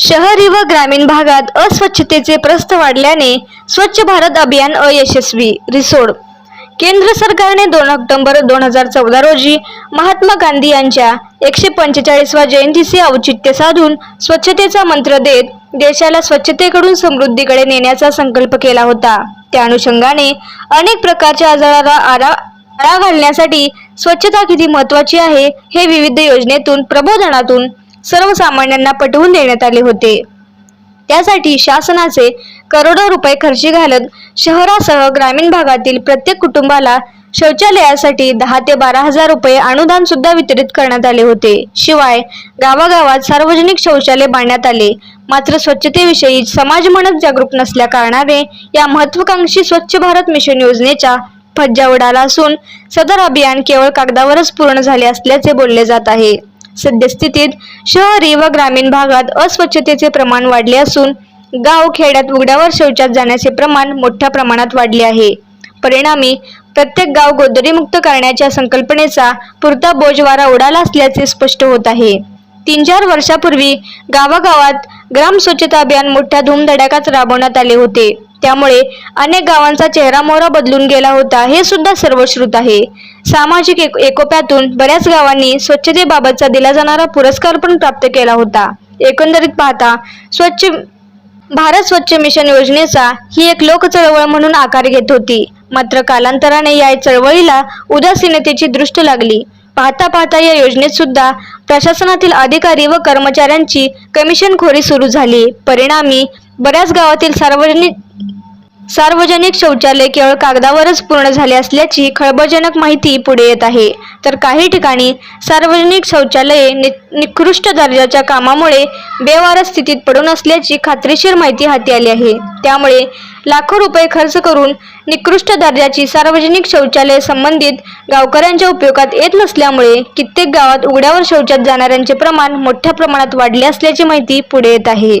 शहरी व ग्रामीण भागात अस्वच्छतेचे प्रस्थ वाढल्याने स्वच्छ भारत अभियान अयशस्वी रिसोड. केंद्र सरकारने दोन ऑक्टोबर दोन हजार चौदा रोजी महात्मा गांधी यांच्या एकशे पंचेचाळीसवा जयंतीचे औचित्य साधून स्वच्छतेचा मंत्र देत देशाला स्वच्छतेकडून समृद्धीकडे नेण्याचा संकल्प केला होता. त्या अनुषंगाने अनेक प्रकारच्या आजाराला आरा आळा घालण्यासाठी स्वच्छता किती महत्वाची आहे हे विविध योजनेतून प्रबोधनातून सर्वसामान्यांना पटवून देण्यात आले होते. त्यासाठी शासनाचे करोडो रुपये खर्ची घालत शहरासह ग्रामीण भागातील प्रत्येक कुटुंबाला शौचालयासाठी दहा ते बारा हजार रुपये अनुदान सुद्धा वितरित करण्यात आले होते. शिवाय गावागावात सार्वजनिक शौचालय बांधण्यात आले. मात्र स्वच्छतेविषयी समाज म्हणत जागरूक नसल्या कारणाने या महत्वाकांक्षी स्वच्छ भारत मिशन योजनेचा फज्जा उडाला असून सदर अभियान केवळ कागदावरच पूर्ण झाले असल्याचे बोलले जात आहे. सद्यस्थितीत शहरी व ग्रामीण भागात अस्वच्छतेचे प्रमाण वाढले असून गाव खेड्यात उघड्यावर शौचात जाण्याचे प्रमाण मोठ्या प्रमाणात वाढले आहे. परिणामी प्रत्येक गाव गोदरीमुक्त करण्याच्या संकल्पनेचा पुरता बोजवारा उडाला असल्याचे स्पष्ट होत आहे. तीन चार वर्षापूर्वी गावागावात ग्राम स्वच्छता अभियान मोठ्या धूमधडाक्यात राबवण्यात आले होते. त्यामुळे अनेक गावांचा चेहरा मोहरा बदलून गेला होता हे सुद्धा सर्वश्रुत आहे. सामाजिक एक एकोप्यातून बऱ्याच गावांनी स्वच्छतेबाबतचा दिला जाणारा पुरस्कार पण प्राप्त केला होता. एकंदरीत पाहता स्वच्छ भारत स्वच्छ मिशन योजनेचा ही एक लोक चळवळ म्हणून आकार घेत होती. मात्र कालांतराने या चळवळीला उदासीनतेची दृष्ट लागली. पाहता पाहता या योजनेत सुद्धा प्रशासनातील अधिकारी व कर्मचाऱ्यांची कमिशनखोरी सुरू झाली. परिणामी बऱ्याच गावातील सार्वजनिक सार्वजनिक शौचालय केवळ कागदावरच पूर्ण झाले असल्याची खळबळजनक माहिती पुढे येत आहे. तर काही ठिकाणी सार्वजनिक शौचालये नि निकृष्ट दर्जाच्या कामामुळे बेवारस स्थितीत पडून असल्याची खात्रीशीर माहिती हाती आली आहे. त्यामुळे लाखो रुपये खर्च करून निकृष्ट दर्जाची सार्वजनिक शौचालय संबंधित गावकऱ्यांच्या उपयोगात येत नसल्यामुळे कित्येक गावात उघड्यावर शौचात जाणाऱ्यांचे प्रमाण मोठ्या प्रमाणात वाढले असल्याची माहिती पुढे येत आहे.